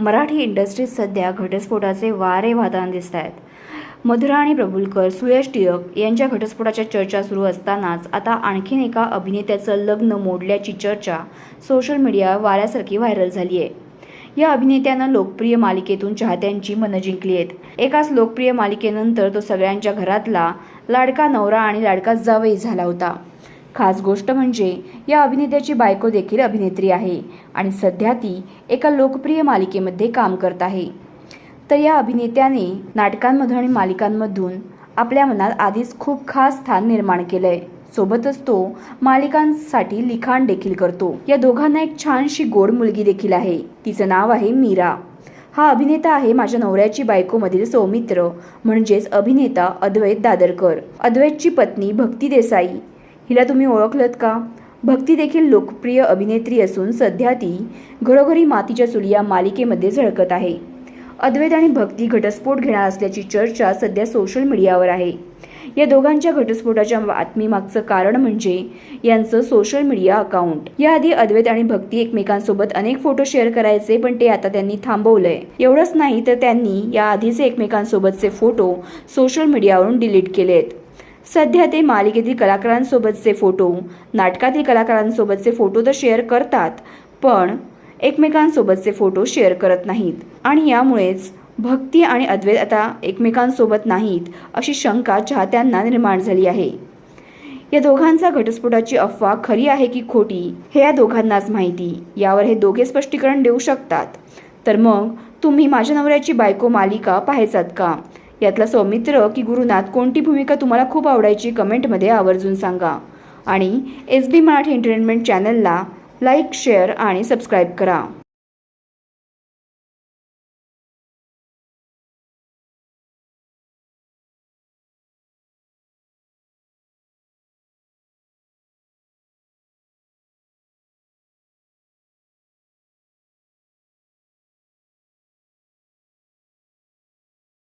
मराठी इंडस्ट्रीत सध्या घटस्फोटाचे वारे वाहताना दिसत आहेत. मधुरा आणि प्रभुलकर सुयश टिळक यांच्या घटस्फोटाच्या चर्चा सुरू असतानाच आता आणखीन एका अभिनेत्याचं लग्न मोडल्याची चर्चा सोशल मीडिया वाऱ्यासारखी व्हायरल झाली आहे या अभिनेत्यानं लोकप्रिय मालिकेतून चाहत्यांची मनं जिंकली आहेत. एकाच लोकप्रिय मालिकेनंतर तो सगळ्यांच्या घरातला लाडका नवरा आणि लाडका जावई झाला होता. खास गोष्ट म्हणजे या अभिनेत्याची बायको देखील अभिनेत्री आहे आणि सध्या ती एका लोकप्रिय मालिकेमध्ये काम करत आहे. तर या अभिनेत्याने नाटकांमधून आणि मालिकांमधून आपल्या मनात आधीच खूप खास स्थान निर्माण केलंय. सोबतच तो मालिकांसाठी लिखाण देखील करतो. या दोघांना एक छानशी गोड मुलगी देखील आहे. तिचं नाव आहे मीरा. हा अभिनेता आहे माझ्या नवऱ्याची बायकोमधील सौमित्र म्हणजेच अभिनेता अद्वैत दादरकर. अद्वैतची पत्नी भक्ती देसाई. हिला तुम्ही ओळखलत का? भक्ती देखील लोकप्रिय अभिनेत्री असून सध्या ती घरोघरी मातीच्या चुली या मालिकेमध्ये झळकत आहे. अद्वैत आणि भक्ती घटस्फोट घेणार असल्याची चर्चा सध्या सोशल मीडियावर आहे. या दोघांच्या घटस्फोटाच्या बातमीमागचं कारण म्हणजे यांचं सोशल मीडिया अकाउंट. याआधी अद्वैत आणि भक्ती एकमेकांसोबत अनेक फोटो शेअर करायचे पण ते आता त्यांनी थांबवलंय. एवढंच नाही तर त्यांनी या आधीचे एकमेकांसोबतचे फोटो सोशल मीडियावरून डिलीट केलेत. सध्या ते मालिकेतील कलाकारांसोबतचे फोटो नाटकातील कलाकारांसोबतचे फोटो तर शेअर करतात पण एकमेकांसोबतचे फोटो शेअर करत नाहीत. आणि यामुळेच भक्ती आणि अद्वैत आता एकमेकांसोबत नाहीत अशी शंका चाहत्यांना निर्माण झाली आहे. या दोघांचा घटस्फोटाची अफवा खरी आहे की खोटी हे या दोघांनाच माहिती. यावर हे दोघे स्पष्टीकरण देऊ शकतात. तर मग तुम्ही माझ्या नवऱ्याची बायको मालिका पाहायचात का? यातला सौमित्र की गुरुनाथ कोणती भूमिका तुम्हाला खूप आवडायची कमेंटमध्ये आवर्जून सांगा. आणि एस बी मराठी एंटरटेनमेंट चॅनलला लाईक शेअर आणि सबस्क्राईब करा.